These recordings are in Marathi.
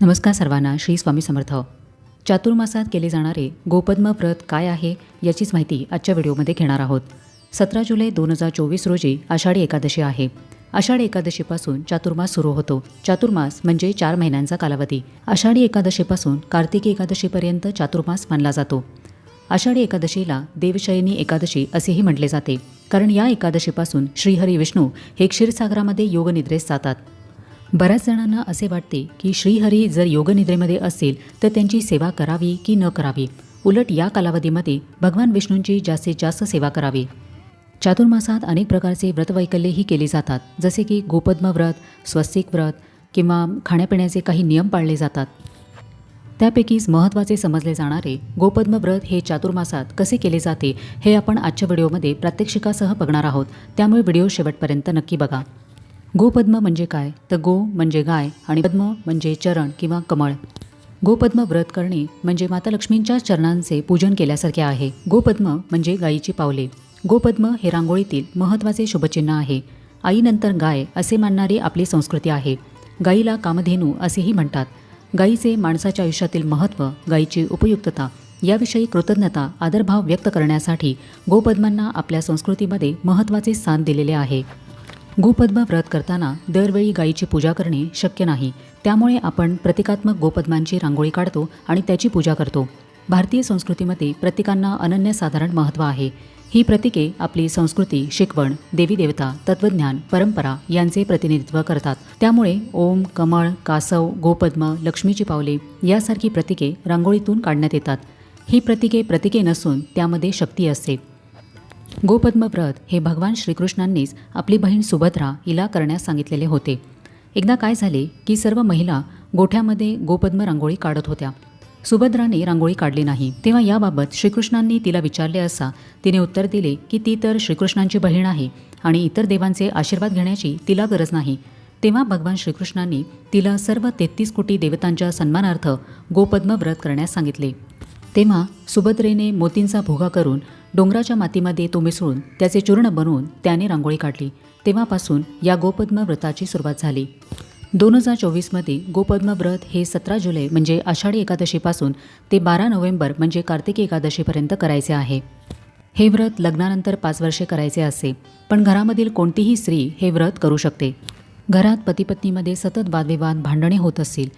नमस्कार सर्वांना श्री स्वामी समर्थ. चातुर्मासात केले जाणारे गोपद्म व्रत काय आहे याचीच माहिती आजच्या व्हिडिओमध्ये घेणार आहोत. सतरा जुलै दोन हजार चोवीस रोजी आषाढी एकादशी आहे. आषाढी एकादशीपासून चातुर्मास सुरू होतो. चातुर्मास म्हणजे चार महिन्यांचा कालावधी. आषाढी एकादशीपासून कार्तिकी एकादशीपर्यंत चातुर्मास मानला जातो. आषाढी एकादशीला देवशयनी एकादशी असेही म्हटले जाते. कारण या एकादशीपासून श्रीहरी विष्णू हे क्षीरसागरामध्ये योगनिद्रेस जातात. बऱ्याच जणांना असे वाटते की श्रीहरी जर योगनिद्रेमध्ये असतील तर त्यांची सेवा करावी की न करावी? उलट या कालावधीमध्ये भगवान विष्णूंची जास्तीत जास्त सेवा करावी. चातुर्मासात अनेक प्रकारचे व्रतवैकल्यही केले जातात जसे की गोपद्म व्रत स्वस्तिक व्रत किंवा खाण्यापिण्याचे काही नियम पाळले जातात. त्यापैकीच महत्त्वाचे समजले जाणारे गोपद्म व्रत हे चातुर्मासात कसे केले जाते हे आपण आजच्या व्हिडिओमध्ये प्रात्यक्षिकासह बघणार आहोत. त्यामुळे व्हिडिओ शेवटपर्यंत नक्की बघा. गोपद्म म्हणजे काय? तर गो म्हणजे गाय आणि पद्म म्हणजे चरण किंवा कमळ. गोपद्म व्रत करणे म्हणजे माता लक्ष्मींच्या चरणांचे पूजन केल्यासारखे आहे. गोपद्म म्हणजे गायीची पावले. गोपद्म हे रांगोळीतील महत्त्वाचे शुभचिन्ह आहे. आईनंतर गाय असे मानणारी आपली संस्कृती आहे. गाईला कामधेनू असेही म्हणतात. गायीचे माणसाच्या आयुष्यातील महत्त्व गायीची उपयुक्तता याविषयी कृतज्ञता आदरभाव व्यक्त करण्यासाठी गोपद्मांना आपल्या संस्कृतीमध्ये महत्त्वाचे स्थान दिलेले आहे. गोपद्म व्रत करताना दरवेळी गायीची पूजा करणे शक्य नाही. त्यामुळे आपण प्रतिकात्मक गोपद्मांची रांगोळी काढतो आणि त्याची पूजा करतो. भारतीय संस्कृतीमध्ये प्रतीकांना अनन्यसाधारण महत्त्व आहे. ही प्रतीके आपली संस्कृती शिकवण देवी देवता तत्त्वज्ञान परंपरा यांचे प्रतिनिधित्व करतात. त्यामुळे ओम कमळ कासव गोपद्म लक्ष्मीची पावले यासारखी प्रतीके रांगोळीतून काढण्यात येतात. ही प्रतीके प्रतीके नसून त्यामध्ये शक्ती असते. गोपद्म व्रत हे भगवान श्रीकृष्णांनीच आपली बहीण सुभद्रा हिला करण्यास सांगितलेले होते. एकदा काय झाले की सर्व महिला गोठ्यामध्ये गोपद्म रांगोळी काढत होत्या. सुभद्राने रांगोळी काढली नाही. तेव्हा याबाबत श्रीकृष्णांनी तिला विचारले असता तिने उत्तर दिले की ती तर श्रीकृष्णांची बहीण आहे आणि इतर देवांचे आशीर्वाद घेण्याची तिला गरज नाही. तेव्हा भगवान श्रीकृष्णांनी तिला सर्व तेहतीस कोटी देवतांच्या सन्मानार्थ गोपद्म व्रत करण्यास सांगितले. तेव्हा सुभद्रेने मोतींचा भोगा करून डोंगराच्या मातीमध्ये तो मिसळून त्याचे चूर्ण बनवून त्याने रांगोळी काढली. तेव्हापासून या गोपद्म व्रताची सुरुवात झाली. दोन हजार चोवीसमध्ये गोपद्म व्रत हे सतरा जुलै म्हणजे आषाढी एकादशीपासून ते बारा नोव्हेंबर म्हणजे कार्तिकी एकादशीपर्यंत करायचे आहे. हे व्रत लग्नानंतर पाच वर्षे करायचे असते पण घरामधील कोणतीही स्त्री हे व्रत करू शकते. घरात पतीपत्नीमध्ये सतत वादविवाद भांडणे होत असतील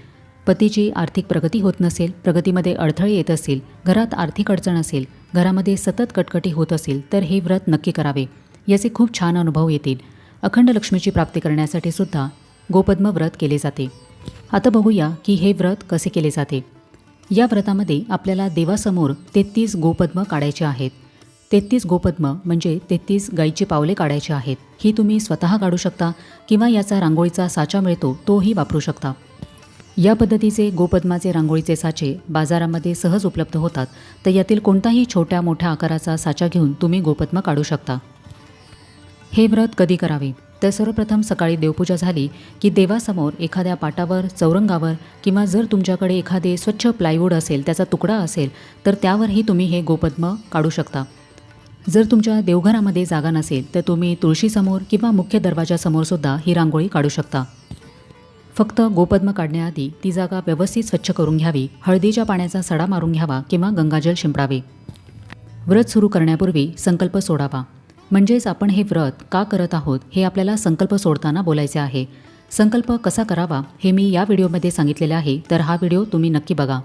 पतीची आर्थिक प्रगती होत नसेल प्रगतीमध्ये अडथळे येत असतील घरात आर्थिक अडचण असेल घरामध्ये सतत कटकटी होत असेल तर हे व्रत नक्की करावे. याचे खूप छान अनुभव येतील. अखंड लक्ष्मीची प्राप्ती करण्यासाठी सुद्धा गोपद्म व्रत केले जाते. आता बघूया की हे व्रत कसे केले जाते. या व्रतामध्ये आपल्याला देवासमोर तेहतीस गोपद्म काढायचे आहेत. तेहतीस गोपद्म म्हणजे तेहतीस गाईची पावले काढायची आहेत. ही तुम्ही स्वतः काढू शकता किंवा याचा रांगोळीचा साचा मिळतो तोही वापरू शकता. या पद्धतीचे गोपद्माचे रांगोळीचे साचे बाजारामध्ये सहज उपलब्ध होतात तर यातील कोणताही छोट्या मोठ्या आकाराचा साचा घेऊन तुम्ही गोपद्म काढू शकता. हे व्रत कधी करावे? तर सर्वप्रथम सकाळी देवपूजा झाली की देवासमोर एखाद्या पाटावर चौरंगावर किंवा जर तुमच्याकडे एखादे स्वच्छ प्लायवूड असेल त्याचा तुकडा असेल तर त्यावरही तुम्ही हे गोपद्म काढू शकता. जर तुमच्या देवघरामध्ये जागा नसेल तर तुम्ही तुळशीसमोर किंवा मुख्य दरवाजासमोरसुद्धा ही रांगोळी काढू शकता. फक्त गोपद्म काढण्याआधी ती जागा व्यवस्थित स्वच्छ करून घ्यावी हळदीच्या पाण्याचा सडा मारून घ्यावा किंवा गंगाजल शिंपडावे. व्रत सुरू करण्यापूर्वी संकल्प सोडावा. म्हणजेच आपण हे व्रत का करत आहोत हे आपल्याला संकल्प सोडताना बोलायचे आहे. संकल्प कसा करावा हे मी या व्हिडिओमध्ये सांगितलेले आहे तर हा व्हिडिओ तुम्ही नक्की बघा.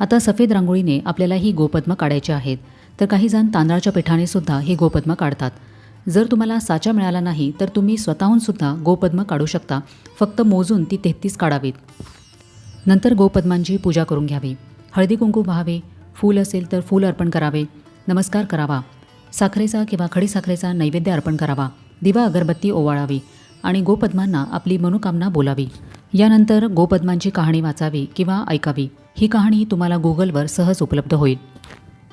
आता सफेद रांगोळीने आपल्याला ही गोपद्म काढायची आहेत तर काही जण तांदळाच्या पिठाने सुद्धा ही गोपद्म काढतात. जर तुम्हाला साचा मिळाला नाही तर तुम्ही स्वतःहून सुद्धा गोपद्म काढू शकता. फक्त मोजून ती तेहतीस काढावीत. नंतर गोपद्मांची पूजा करून घ्यावी. हळदी कुंकू व्हावे फूल असेल तर फूल अर्पण करावे. नमस्कार करावा. साखरेचा किंवा खडीसाखरेचा नैवेद्य अर्पण करावा. दिवा अगरबत्ती ओवाळावी आणि गोपद्मांना आपली मनोकामना बोलावी. यानंतर गोपद्मांची कहाणी वाचावी किंवा ऐकावी. ही कहाणी तुम्हाला गुगलवर सहज उपलब्ध होईल.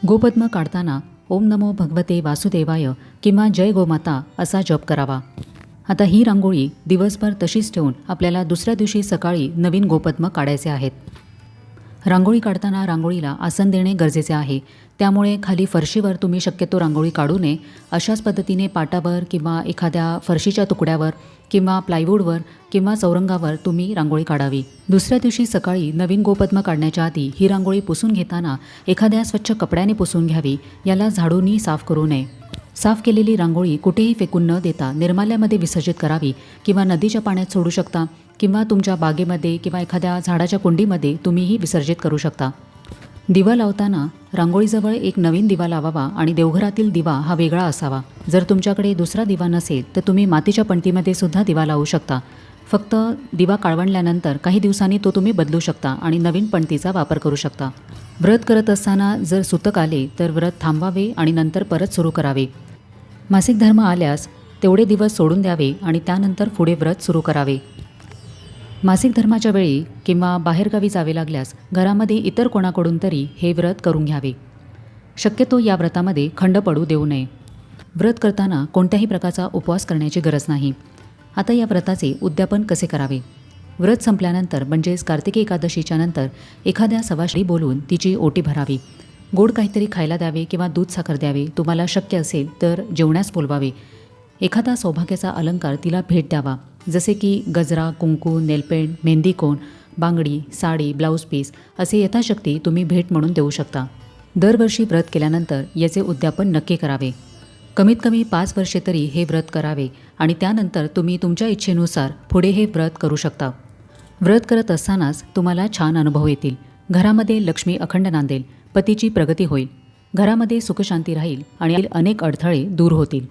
गोपद्म काढताना ओम नमो भगवते वासुदेवाय किंवा जय गोमाता असा जप करावा. आता ही रांगोळी दिवसभर तशीच ठेवून आपल्याला दुसऱ्या दिवशी सकाळी नवीन गोपद्म काढायचे आहेत. रांगोळी काढताना रांगोळीला आसन देणे गरजेचे आहे. त्यामुळे खाली फरशीवर तुम्ही शक्यतो रांगोळी काढू नये. अशाच पद्धतीने पाटावर किंवा एखाद्या फरशीच्या तुकड्यावर किंवा प्लायवूडवर किंवा चौरंगावर तुम्ही रांगोळी काढावी. दुसऱ्या दिवशी सकाळी नवीन गोपद्म काढण्याच्या आधी ही रांगोळी पुसून घेताना एखाद्या स्वच्छ कपड्याने पुसून घ्यावी. याला झाडूनी साफ करू नये. साफ केलेली रांगोळी कुठेही फेकून न देता निर्माल्यामध्ये विसर्जित करावी किंवा नदीच्या पाण्यात सोडू शकता किंवा तुमच्या बागेमध्ये किंवा एखाद्या झाडाच्या कुंडीमध्ये तुम्हीही विसर्जित करू शकता. दिवा लावताना रांगोळीजवळ एक नवीन दिवा लावावा आणि देवघरातील दिवा हा वेगळा असावा. जर तुमच्याकडे दुसरा दिवा नसेल तर तुम्ही मातीच्या पणतीमध्ये सुद्धा दिवा लावू शकता. फक्त दिवा काळवणल्यानंतर काही दिवसांनी तो तुम्ही बदलू शकता आणि नवीन पणतीचा वापर करू शकता. व्रत करत असताना जर सुतक आले तर व्रत थांबवावे आणि नंतर परत सुरू करावे. मासिक धर्म आल्यास तेवढे दिवस सोडून द्यावे आणि त्यानंतर पुढे व्रत सुरू करावे. मासिक धर्माच्या वेळी किंवा बाहेरगावी जावे लागल्यास घरामध्ये इतर कोणाकडून तरी हे व्रत करून घ्यावे. शक्यतो या व्रतामध्ये खंड पडू देऊ नये. व्रत करताना कोणत्याही प्रकारचा उपवास करण्याची गरज नाही. आता या व्रताचे उद्यापन कसे करावे? व्रत संपल्यानंतर म्हणजेच कार्तिकी एकादशीच्या नंतर एखाद्या सवाश्री बोलून तिची ओटी भरावी. गोड काहीतरी खायला द्यावे किंवा दूध साखर द्यावे तुम्हाला शक्य असेल तर जेवण्यास बोलवावे. एखादा सौभाग्याचा अलंकार तिला भेट द्यावा जसे की गजरा कुंकू नेलपेंट मेहंदी कोण बांगडी साडी ब्लाऊज पीस असे यथाशक्ती तुम्ही भेट म्हणून देऊ शकता. दरवर्षी व्रत केल्यानंतर याचे उद्यापन नक्की करावे. कमीत कमी पाच वर्षे तरी हे व्रत करावे आणि त्यानंतर तुम्ही तुमच्या इच्छेनुसार पुढे हे व्रत करू शकता. व्रत करत असतानाच तुम्हाला छान अनुभव येतील. घरामध्ये लक्ष्मी अखंड नांदेल. पतीची प्रगती होईल. घरामध्ये सुखशांती राहील आणि अनेक अडथळे दूर होतील.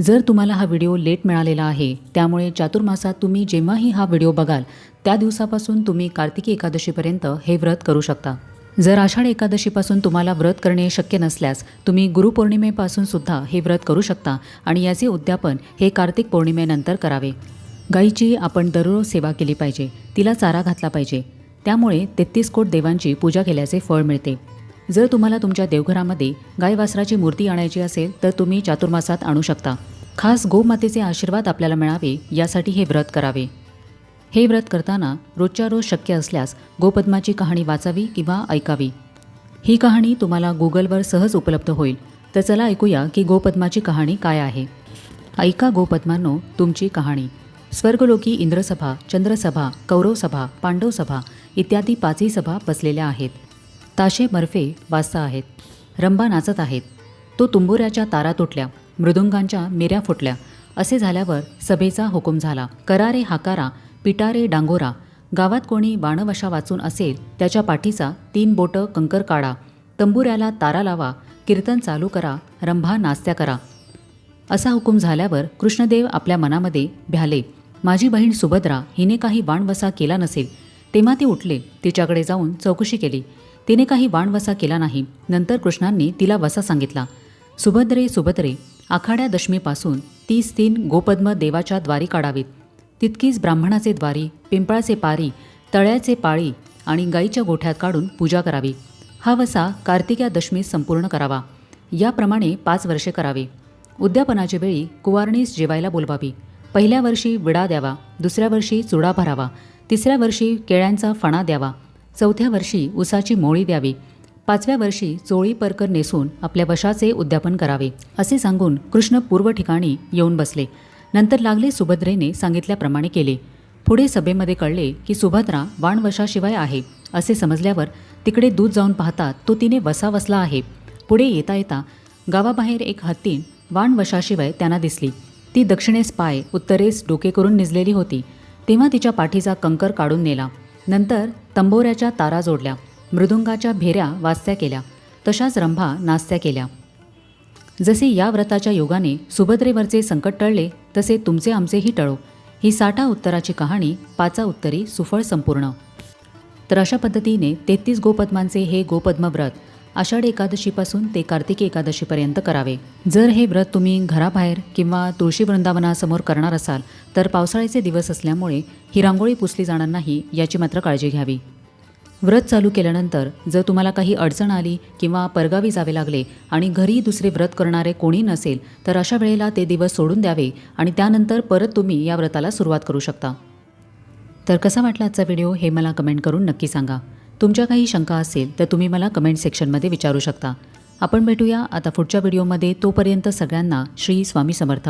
जर तुम्हाला हा व्हिडिओ लेट मिळालेला आहे त्यामुळे चातुर्मासात तुम्ही जेव्हाही हा व्हिडिओ बघाल त्या दिवसापासून तुम्ही कार्तिकी एकादशीपर्यंत हे व्रत करू शकता. जर आषाढ एकादशीपासून तुम्हाला व्रत करणे शक्य नसल्यास तुम्ही गुरुपौर्णिमेपासून सुद्धा हे व्रत करू शकता आणि याचे उद्यापन हे कार्तिक पौर्णिमेनंतर करावे. गायीची आपण दररोज सेवा केली पाहिजे तिला चारा घातला पाहिजे. त्यामुळे तेहतीस कोट देवांची पूजा केल्याचे फळ मिळते. जर तुम्हाला तुमच्या देवघरामध्ये गायवासराची मूर्ती आणायची असेल तर तुम्ही चातुर्मासात आणू शकता. खास गोमातेचे आशीर्वाद आपल्याला मिळावे यासाठी हे व्रत करावे. हे व्रत करताना रोजच्या रोज शक्य असल्यास गोपद्माची कहाणी वाचावी किंवा ऐकावी. ही कहाणी तुम्हाला गुगलवर सहज उपलब्ध होईल. तर चला ऐकूया की गोपद्माची कहाणी काय आहे. ऐका गोपद्मांनो तुमची कहाणी. स्वर्गलोकी इंद्रसभा चंद्रसभा कौरवसभा पांडवसभा इत्यादी पाचही सभा बसलेल्या आहेत. ताशे मर्फे वाजता आहेत. रंबा नाचत आहेत. तो तुंबुऱ्याच्या तारा तुटल्या मृदुंगांच्या मिऱ्या फुटल्या. असे झाल्यावर सभेचा हुकूम झाला. करारे हाकारा पिटारे डांगोरा गावात कोणी बाणवशा वाचून असेल त्याच्या पाठीचा तीन बोटं कंकर काढा. तंबुऱ्याला तारा लावा कीर्तन चालू करा रंभा नास्त्या करा. असा हुकूम झाल्यावर कृष्णदेव आपल्या मनामध्ये भ्याले. माझी बहीण सुभद्रा हिने काही वाणवसा केला नसेल. तेव्हा ते उठले. तिच्याकडे जाऊन चौकशी केली. तिने काही वाणवसा केला नाही. नंतर कृष्णांनी तिला वसा सांगितला. सुभद्रे सुभद्रे आखाड्या दशमीपासून तीस तीन गोपद्म देवाच्या द्वारी काढावीत. तितकीच ब्राह्मणाचे द्वारी पिंपळाचे पारी तळ्याचे पाळी आणि गाईच्या गोठ्यात काढून पूजा करावी. हा वसा कार्तिक्या दशमीस संपूर्ण करावा. याप्रमाणे पाच वर्षे करावे. उद्यापनाच्या वेळी कुवारणीस जेवायला बोलवावी. पहिल्या वर्षी विडा द्यावा दुसऱ्या वर्षी चुडा भरावा तिसऱ्या वर्षी केळ्यांचा फणा द्यावा चौथ्या वर्षी उसाची मोळी द्यावी पाचव्या वर्षी चोळी परकर नेसून आपल्या वशाचे उद्यापन करावे असे सांगून कृष्ण पूर्व ठिकाणी येऊन बसले. नंतर लागले सुभद्रेने सांगितल्याप्रमाणे केले. पुढे सभेमध्ये कळले की सुभद्रा वाणवशाशिवाय आहे असे समजल्यावर तिकडे दूध जाऊन पाहतात तो तिने वसा वसला आहे. पुढे येता येता गावाबाहेर एक हत्ती वाणवशाशिवाय त्यांना दिसली. ती दक्षिणेस पाय उत्तरेस डोके करून निजलेली होती. तेव्हा तिच्या पाठीचा कंकर काढून नेला. नंतर तंबोऱ्याच्या तारा जोडल्या. मृदुंगाच्या भेऱ्या वास्त्या केल्या. तशाच रंभा नाचत्या केल्या. जसे या व्रताच्या योगाने सुभद्रेवरचे संकट टळले तसे तुमचे आमचेही टळो. ही साठा उत्तराची कहाणी पाचा उत्तरी सुफळ संपूर्ण. तर अशा पद्धतीने तेहतीस गोपद्मांचे हे गोपद्म व्रत आषाढ एकादशीपासून ते कार्तिकी एकादशीपर्यंत करावे. जर हे व्रत तुम्ही घराबाहेर किंवा तुळशी वृंदावनासमोर करणार असाल तर पावसाळ्याचे दिवस असल्यामुळे ही रांगोळी पुसली जाणार नाही याची मात्र काळजी घ्यावी. व्रत चालू केल्यानंतर जर तुम्हाला काही अडचण आली किंवा परगावी जावे लागले आणि घरी दुसरे व्रत करणारे कोणी नसेल तर अशा वेळेला ते दिवस सोडून द्यावे आणि त्यानंतर परत तुम्ही या व्रताला सुरुवात करू शकता. तर कसा वाटला आजचा व्हिडिओ हे मला कमेंट करून नक्की सांगा. तुमच्या काही शंका असेल तर तुम्ही मला कमेंट सेक्शनमध्ये विचारू शकता. आपण भेटूया आता पुढच्या व्हिडिओमध्ये तोपर्यंत सगळ्यांना श्री स्वामी समर्थ.